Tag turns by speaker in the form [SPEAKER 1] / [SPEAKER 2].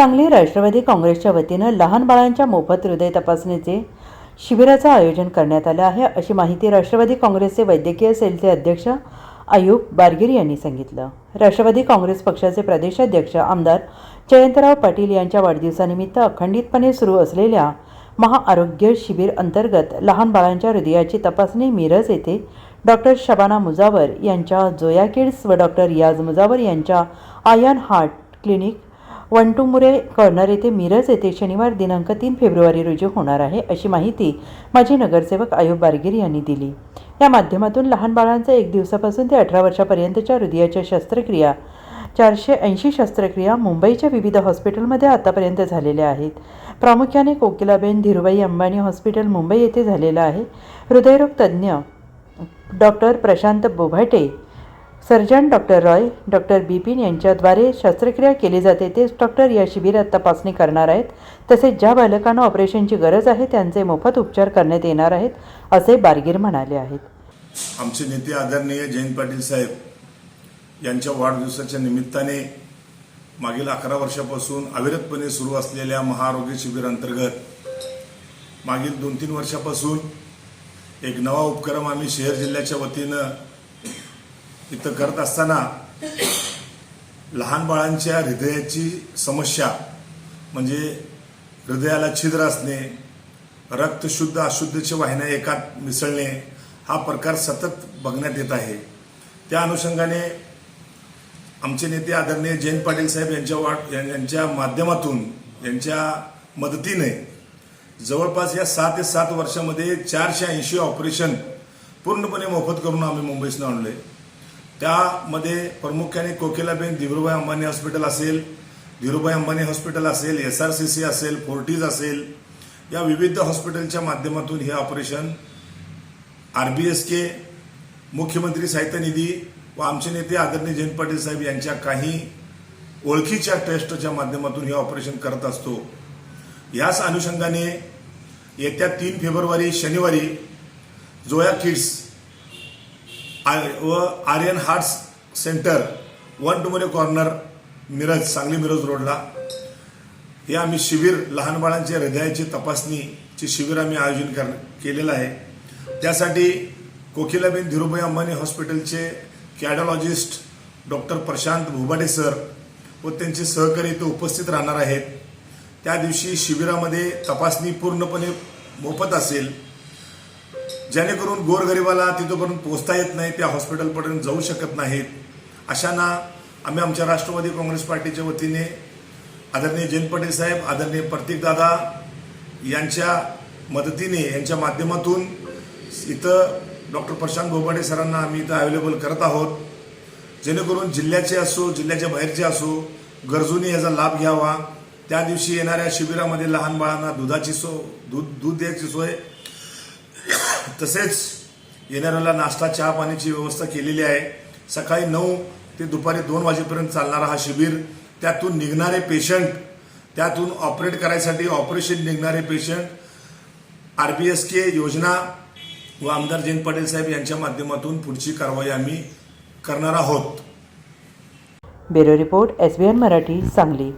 [SPEAKER 1] सांगली राष्ट्रवादी काँग्रेसच्या वतीनं लहान बाळांच्या मोफत हृदय तपासणीचे शिबिराचं आयोजन करण्यात आलं आहे अशी माहिती राष्ट्रवादी काँग्रेसचे वैद्यकीय सेलचे अध्यक्ष आयुब बारगिर यांनी सांगितलं. राष्ट्रवादी काँग्रेस पक्षाचे प्रदेशाध्यक्ष आमदार जयंतराव पाटील यांच्या वाढदिवसानिमित्त अखंडितपणे सुरू असलेल्या महाआरोग्य शिबिर अंतर्गत लहान बाळांच्या हृदयाची तपासणी मिरज येथे डॉक्टर शबाना मुजावर यांच्या जोया किड्स व डॉक्टर रियाज मुजावर यांच्या Ayan heart clinic Wantmure corner येथे मिरज येथे शनिवार दिनांक तीन फेब्रुवारी रोजी होणार आहे अशी माहिती माजी नगरसेवक आयुब बारगीर यांनी दिली. या माध्यमातून लहान बाळांचा एक दिवसापासून ते अठरा वर्षापर्यंतच्या हृदयाच्या शस्त्रक्रिया चारशे ऐंशी शस्त्रक्रिया मुंबईच्या विविध हॉस्पिटलमध्ये आतापर्यंत झालेल्या आहेत. प्रामुख्याने कोकिलाबेन धीरुबाई अंबानी हॉस्पिटल मुंबई येथे झालेलं आहे. हृदयरोग तज्ज्ञ doctor Prashant Bobhate surgeon doctor Roy doctor Bipin यांच्याद्वारे शस्त्रक्रिया केली जाते तेच डॉक्टर या शिबिरात तपासणी करणार आहेत. तसेच ज्या बालकांना ऑपरेशनची गरज आहे त्यांचे मोफत उपचार करण्यात येणार आहेत असे बारगीर म्हणाले आहेत.
[SPEAKER 2] आमचे नेते आदरणीय जयंत पाटील साहेब यांच्या वाढदिवसाच्या निमित्ताने मागील अकरा वर्षापासून अविरतपणे सुरू असलेल्या महाआरोग्य शिबिरांतर्गत मागील दोन तीन वर्षापासून एक नवा उपक्रम आम्ही शहर जिल्ह्याच्या वतीनं इथं करत असताना लहान बाळांच्या हृदयाची समस्या म्हणजे हृदयाला छिद्र असणे रक्त शुद्ध अशुद्धच्या वाहिन्या एकात मिसळणे हा प्रकार सतत बघण्यात येत आहे. त्या अनुषंगाने आमचे नेते आदरणीय जयंत पाटील साहेब यांच्या वाट यां- यांच्या माध्यमातून यांच्या मदतीने जवळपास या सहा ते सात वर्षामध्ये चारशे ऐंशी ऑपरेशन पूर्णपणे मोफत करून आम्ही मुंबईसनं आणले. त्यामध्ये प्रामुख्याने कोकिलाबेन धीरुभाई अंबानी हॉस्पिटल असेल धीरुभाई अंबानी हॉस्पिटल असेल एस आर सी सी असेल फोर्टीज असेल या विविध हॉस्पिटलच्या माध्यमातून हे operation R B S K मुख्यमंत्री साहित्य निधी व आमचे नेते आदरणीय जयंत पाटील साहेब यांच्या काही ओळखीच्या ट्रस्टच्या माध्यमातून हे ऑपरेशन करत असतो. याच अनुषंगाने येत्या तीन फेब्रुवारी शनिवारी जोया किड्स व Aryan hearts centre Wantmure corner Miraj Sangli Miraj रोडला. हे आम्ही शिबिर लहान बाळांच्या हृदयाची तपासणीचे शिबिर आम्ही आयोजन कर केलेलं आहे. त्यासाठी कोकिलाबेन धीरुभाई अंबानी हॉस्पिटलचे cardiologist doctor Prashant Bhubade sir व त्यांचे सहकारी इथे उपस्थित राहणार आहेत. त्या दिवशी शिबिरामध्ये तपासणी पूर्णपणे मोफत असेल. जेणेकरून गोरगरिबाला तिथपर्यंत पोहोचता येत नाही त्या हॉस्पिटलपर्यंत जाऊ शकत नाहीत. अशांना आम्ही आमच्या राष्ट्रवादी काँग्रेस पार्टीच्या वतीने आदरणीय जयंत पाटील साहेब आदरणीय प्रतीकदादा यांच्या मदतीने यांच्या माध्यमातून इथं डॉक्टर प्रशांत गोपाटे सरांना आम्ही इथं अवेलेबल करत आहोत. जेणेकरून जिल्ह्याचे असो जिल्ह्याच्या बाहेरचे असो गरजूंनी याचा लाभ घ्यावा. त्या दिवशी येणाऱ्या शिबिरामध्ये लहान बाळांना दुधाची सो दूध दूध द्यायची सोय तसेच येणाऱ्याला नाश्ता चहा पाण्याची व्यवस्था केलेली आहे. सकाळी नऊ ते दुपारी दोन वाजेपर्यंत चालणारा हा शिबिर त्यातून निघणारे पेशंट त्यातून ऑपरेट करायसाठी ऑपरेशन निघणारे patient R B S K योजना व आमदार जयंत पाटील साहेब यांच्या माध्यमातून पुढची कारवाई आम्ही करणार आहोत.
[SPEAKER 1] Bureau report S B N Marathi Sangli.